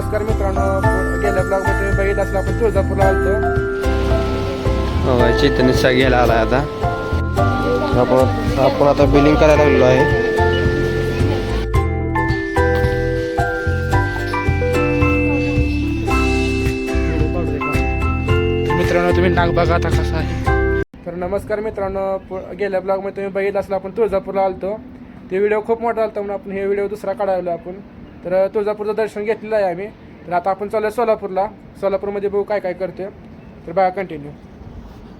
नमस्कार मित्रांनो गेल्या ब्लॉगमध्ये तुम्ही बघितलं असलं आपण तुळजापूरला आलतो. हो चैतन्य घ्यायला आलाय आता. आपण आपण आता बिलिंग करायला लागलेलो आहे. तर मित्रांनो तुम्ही नाग बघा आता कसा आहे. तर नमस्कार मित्रांनो गेल्या ब्लॉगमध्ये तुम्ही बघितलं असलं आपण तुळजापूरला आलतो. ते व्हिडिओ खूप मोठा आलता म्हणून आपण हे व्हिडिओ दुसरा काढायला आपण. तर तुळजापूरचं दर्शन घेतलेलं आहे आम्ही. तर आता आपण चालू सोलापूरला. सोलापूरमध्ये बघू काय काय करते तर बघा कंटिन्यू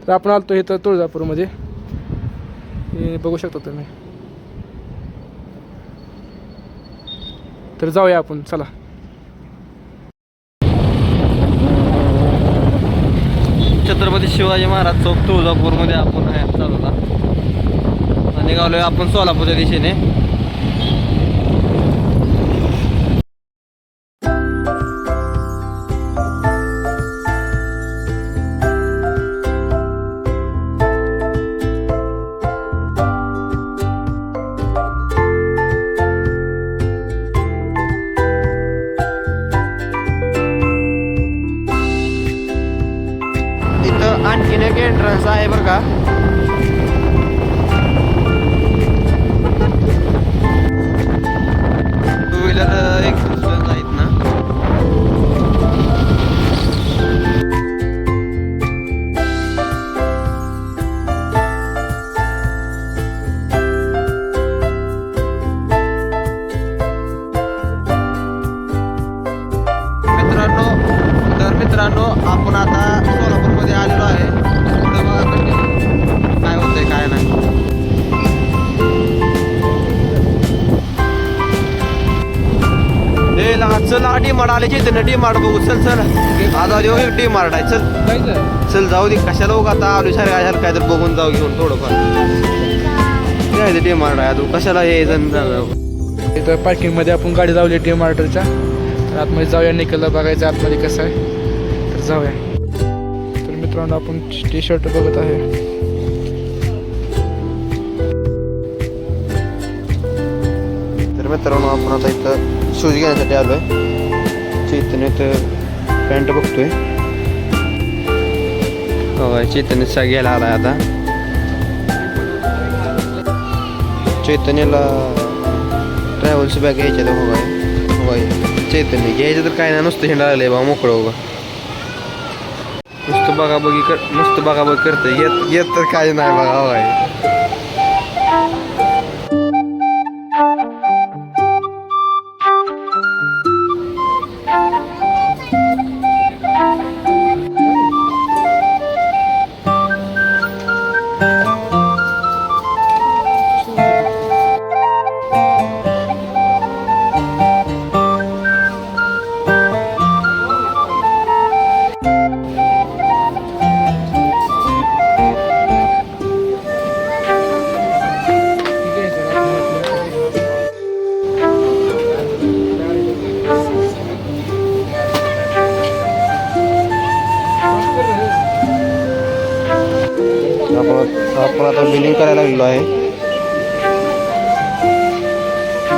तर आपण आलतो इथं तुळजापूरमध्ये. हे बघू शकता तुम्ही. तर जाऊया आपण चला. छत्रपती शिवाजी महाराज चौक तुळजापूरमध्ये आपण आहे चालवला आणि गावलो आपण सोलापूरच्या दिशेने. इथं एक एंट्रन्स आहे बरं का. टू व्हीलर uh, एक आहेत ना. मित्रांनो तर मित्रांनो आपण आता चल हा डी आले मार्ट बघू. चल चल. आता देऊ डी मार्ट आहे चल. चल जाऊ दे. कशाला उगा आता आलू सारखं कशाला काय तर बघून जाऊ घेऊन थोडंफार. काय डी मार्ट आहे तू कशाला हे इथं पार्किंगमध्ये आपण गाडी लावली डी मार्टरच्या तर आतमध्ये जाऊया निकलला बघायचं आतमध्ये कसं आहे. तर जाऊया. तर मित्रांनो आपण टी शर्ट बघत आहे. तर मित्रांनो आपण आता इथं शूज घेण्यासाठी आलोय. चैतन्य इथं पॅन्ट बघतोय. होय चैतन्य सगळ्याला आलाय आता. चैतन्याला ट्रॅव्हल्स बॅग घ्यायच्या तर हो होय चैतन्य घ्यायचं तर काय नाही नुसतं हिंडा आलंय बा मोकळं होगा नुसतं बघा बघी कर नुसतं बघा बघ करतंय. येत येत तर काय नाही बघा होय. आपण आपण आता बिलिंग करायला लागलेलो आहे.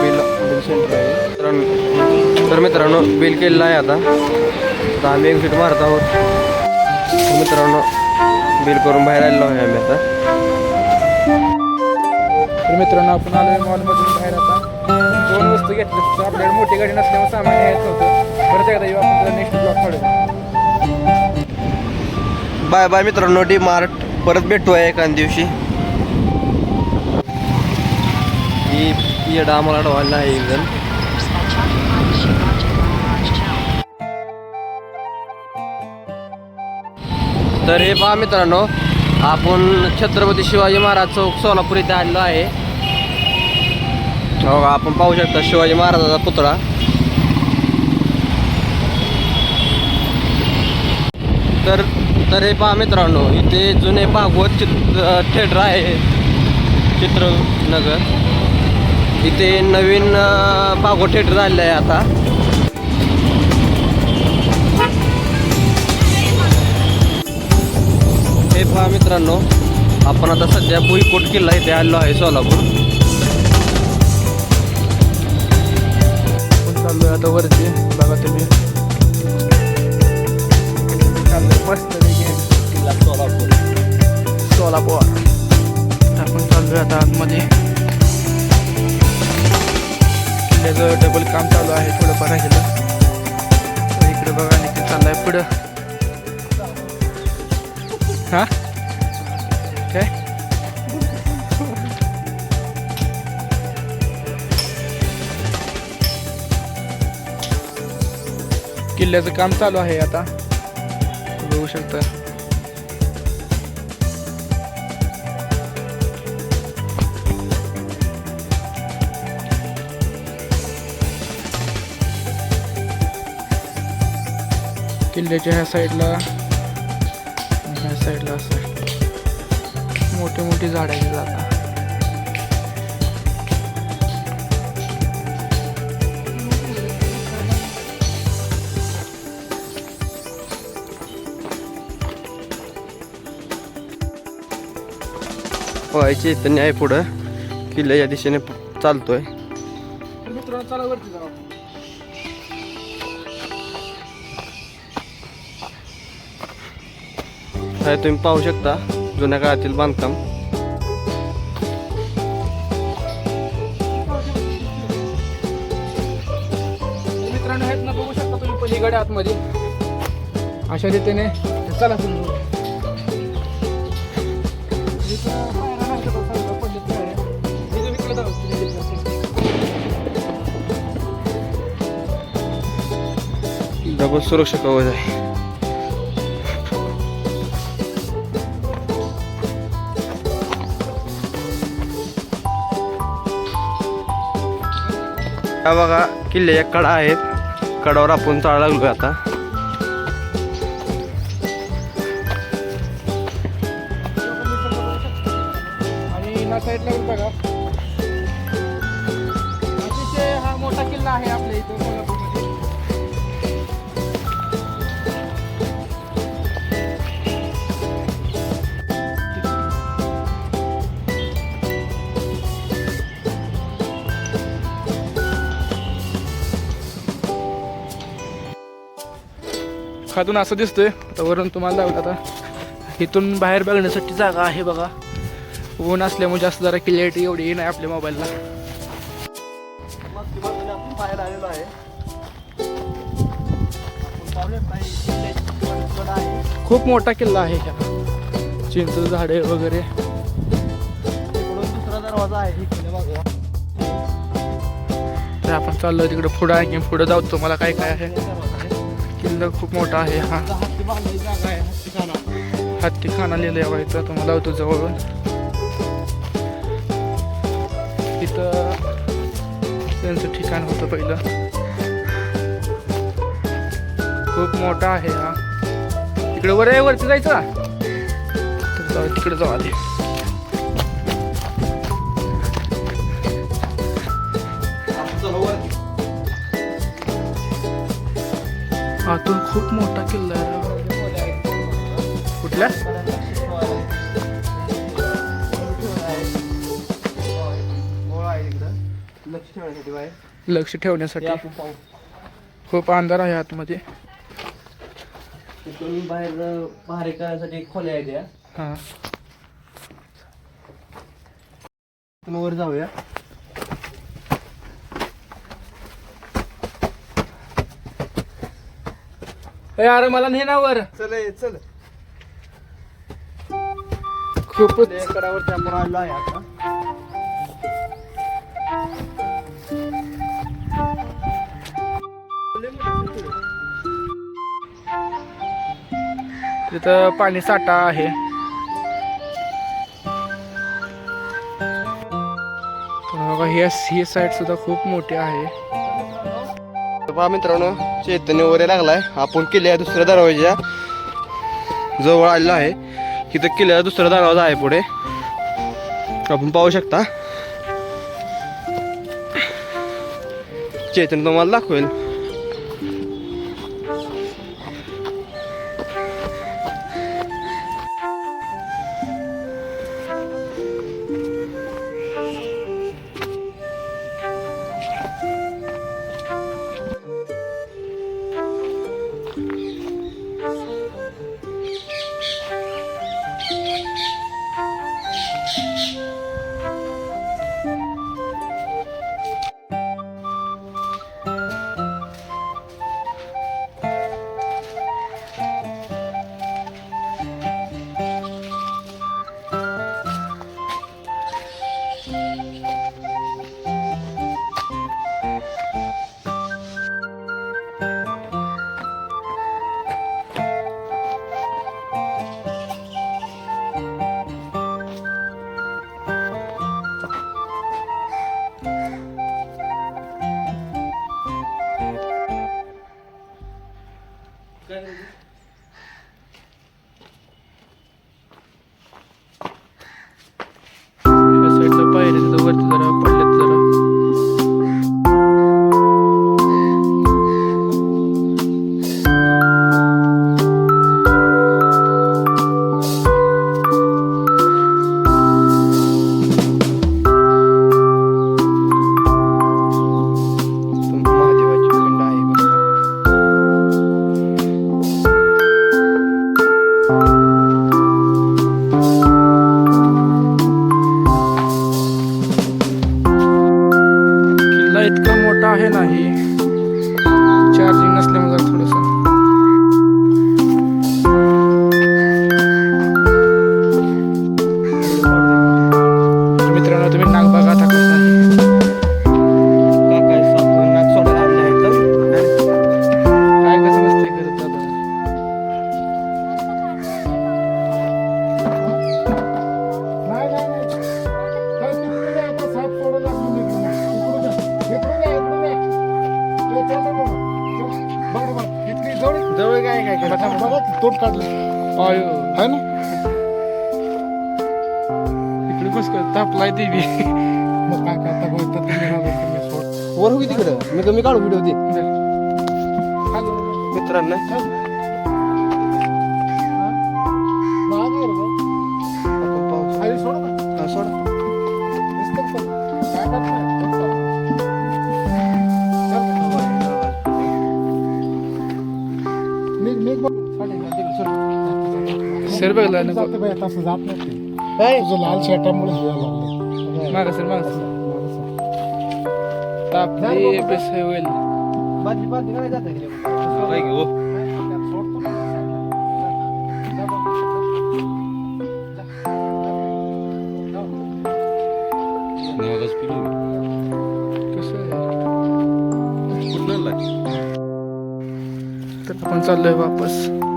बिल बिल सेंटर आहे. मित्रांनो- तर मित्रांनो बिल केलेलं आहे आता. आता आम्ही एक सीट मारत आहोत. तर मित्रांनो बिल करून बाहेर आलेलो आहे आम्ही आता. तर मित्रांनो आपण आलो मॉलमधून बाहेर आता. दोन वस्तू घेतल्या तर आपल्याकडे मोठी गाडी नसल्यामुळे सामान यायचं नव्हतं परत एकदा येऊ आपण नेक्स्ट ब्लॉक काढू बाय बाय मित्रांनो डी मार्ट परत भेटतो आहे एका दिवशी. ही येडा आम्हाला अडवायला आहे एक जण तर हे पहा मित्रांनो आपण छत्रपती शिवाजी महाराज चौक सोलापूर इथे आणलो आहे. हो आपण पाहू शकता शिवाजी महाराजाचा पुतळा. तर तर हे पहा मित्रांनो इथे जुने भागवत चित्र थिएटर आहे चित्रनगर. इथे नवीन भागवत थिएटर झालेलं आहे आता. हे पहा मित्रांनो आपण आता सध्या भुईकोट किल्ला इथे आलेलो आहे सोलापूर. आता वरती. बघा तुम्ही. सोलापूर. आपण आहे आता आतमध्ये. किल्ल्याचं डबल काम चालू आहे थोडंफार राहिलं तर इकडे बघा निखिल चाललाय पुढं. हा? काय? किल्ल्याचं काम चालू आहे आता. बघू शकता. किल्ल्याच्या ह्या साईडला. ह्या साईडला असं. आहे. मोठी मोठी झाडं आहेत आता. व्हायची चैतन्य आहे पुढं. किल्ल्याच्या दिशेने चालतोय. हे तुम्ही पाहू शकता जुन्या काळातील बांधकाम. मित्रांनो आहेत ना बघू शकता तुम्ही पलीकडे आतमध्ये. अशा रीतीने चला. डबल सुरक्षा कवच आहे. हा बघा किल्ले एक कडा आहेत. कडावर आपण चाळ लागलो आता. साईडला बघा. हा मोठा किल्ला आहे आपल्या इथे. खातून असं दिसतोय. आता वरून तुम्हाला लावलं आता. इथून बाहेर बघण्यासाठी जागा आहे बघा. ऊन असल्यामुळे जास्त जरा क्लिअरिटी एवढी नाही आपल्या मोबाईलला बाहेर आलेलो आहे खूप मोठा किल्ला आहे ह्या चिंच झाडे वगैरे. दुसरा दरवाजा आहे तर आपण चाललो तिकडे पुढं. आणखी पुढं जाऊ. तुम्हाला काय काय आहे? किल्ला खूप मोठा आहे हा. हत्ती खाना लिहिलं आहे इथं तुम्हाला लावतो जवळून. तिथं त्यांचं ठिकाण होतं पहिलं. खूप मोठा आहे हा. तिकडे वर आहे वरती जायचं? जाऊ तिकडे जाऊ आधी. आतून खूप मोठा किल्ला आहे कुठल्या? लक्ष ठेवण्यासाठी. बाहेर लक्ष ठेवण्यासाठी ते आपण पाहू खूप अंधार आहे आतमध्ये. तिथून बाहेर बाहेर करण्यासाठी खोल्या आहेत या. हां. वर जाऊया. अरे मला नाही ना वर चल ये, चल. खूपच कडावरती आपण आलो आहे आता. तिथं पाणी साठा आहे. तर बघा ही ही साईड सुद्धा खूप मोठी आहे. तर पहा मित्रांनो चैतन्य वगैरे लागलाय. आपण किल्ल्या दुसऱ्या दरवाज्या जवळ आलेला आहे. इथं किल्ल्याचा दुसरा दरवाजा आहे पुढे. आपण पाहू शकता. चैतन्य तुम्हाला दाखवेल. Música वर होती तिकडं मी कमी काढू व्हिडिओ ती. मित्रांनो. सर बघला ना जाते बाई, तसं जात नाही. तुझं लाल शर्टामुळे लागले. मागा सर मागा. सर तापले होईल कसं आहे? तर आपण चाललोय वापस.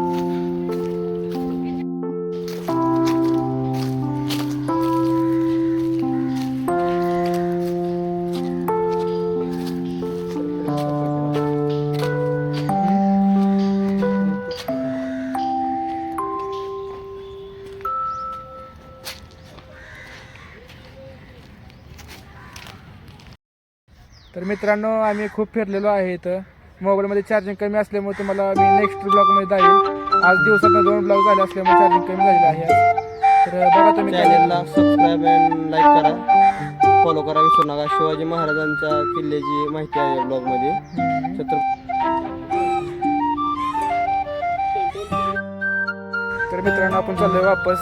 मित्रांनो आम्ही खूप फिरलेलो आहे इथं. मोबाईलमध्ये चार्जिंग कमी असल्यामुळे तुम्हाला मी नेक्स्ट ब्लॉगमध्ये दाखवेल आज दिवसातनं दोन ब्लॉग झाले असल्यामुळे चार्जिंग कमी झालेलं आहे. तर बघा तुम्ही चॅनलला सबस्क्राईब अँड लाईक करा. फॉलो करा विसरू नका. शिवाजी महाराजांच्या किल्ल्याची माहिती आहे ब्लॉगमध्ये छत्र तर मित्रांनो आपण चाललोय वापस.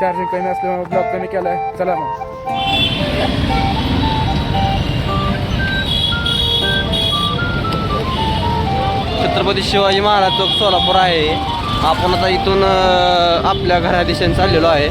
चार्जिंग कमी असल्यामुळे ब्लॉग कमी केलाय. चला मग. छत्रपती शिवाजी महाराज चौक सोलापूर आहे. आपण आता इथून आपल्या घरा दिशेने चाललेलो आहे.